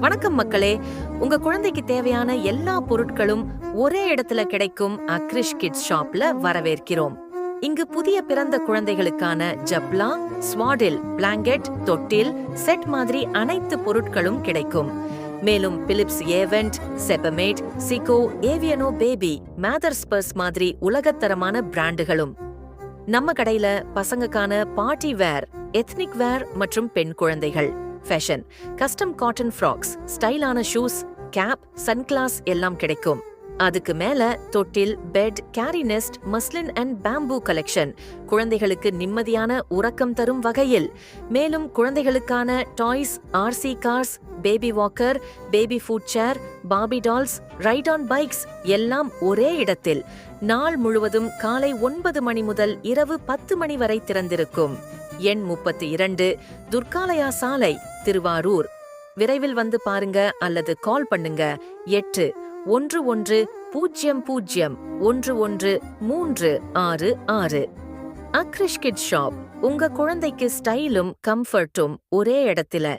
வணக்கம் மக்களே. உங்க குழந்தைக்கு தேவையான எல்லா பொருட்களும் ஒரே இடத்துல கிடைக்கும் அக்ரிஷ் கிட்ஸ் ஷாப்ல வரவேற்கிறோம். இங்கு புதிய பிறந்த குழந்தைகளுக்கான ஜப்லா ஸ்வாடில் பிளாங்கெட் தொட்டில் செட் மாதிரி அனைத்து பொருட்களும் கிடைக்கும். மேலும் பிலிப்ஸ் ஏவென்ட் செபமேட் சிகோ ஏவியனோ பேபி மேதர்ஸ்பர்ஸ் மாதிரி உலகத்தரமான பிராண்டுகளும். நம்ம கடையில பசங்கக்கான பார்ட்டி வேர் எத்னிக் வேர் மற்றும் பெண் குழந்தைகள். ஃபேஷன் கஸ்டம் காட்டன் ஃப்ராக்ஸ் ஸ்டைலான ஷூஸ் கேப் சன்கிளாஸ் எல்லாம் கிடைக்கும். அதுக்கு மேல தொட்டில் bed carry nest muslin and bamboo collection குழந்தைகளுக்கு நிம்மதியான உறக்கம் தரும் வகையில். மேலும் குழந்தைகளுக்கான toys RC cars baby walker baby food chair Bobby dolls ride on bikes எல்லாம் ஒரே இடத்தில். நாள் முழுவதும் காலை ஒன்பது மணி முதல் இரவு பத்து மணி வரை திறந்திருக்கும். எண் முப்பத்தி இரண்டு துர்காலயா சாலை திருவாரூர். விரைவில் வந்து பாருங்க அல்லது கால் பண்ணுங்க. எட்டு ஒன்று ஒன்று பூஜ்ஜியம் பூஜ்ஜியம் ஒன்று ஒன்று மூன்று ஆறு ஆறு. அக்ரிஷ் கிட் ஷாப் உங்க குழந்தைக்கு ஸ்டைலும் கம்ஃபர்ட்டும் ஒரே இடத்துல.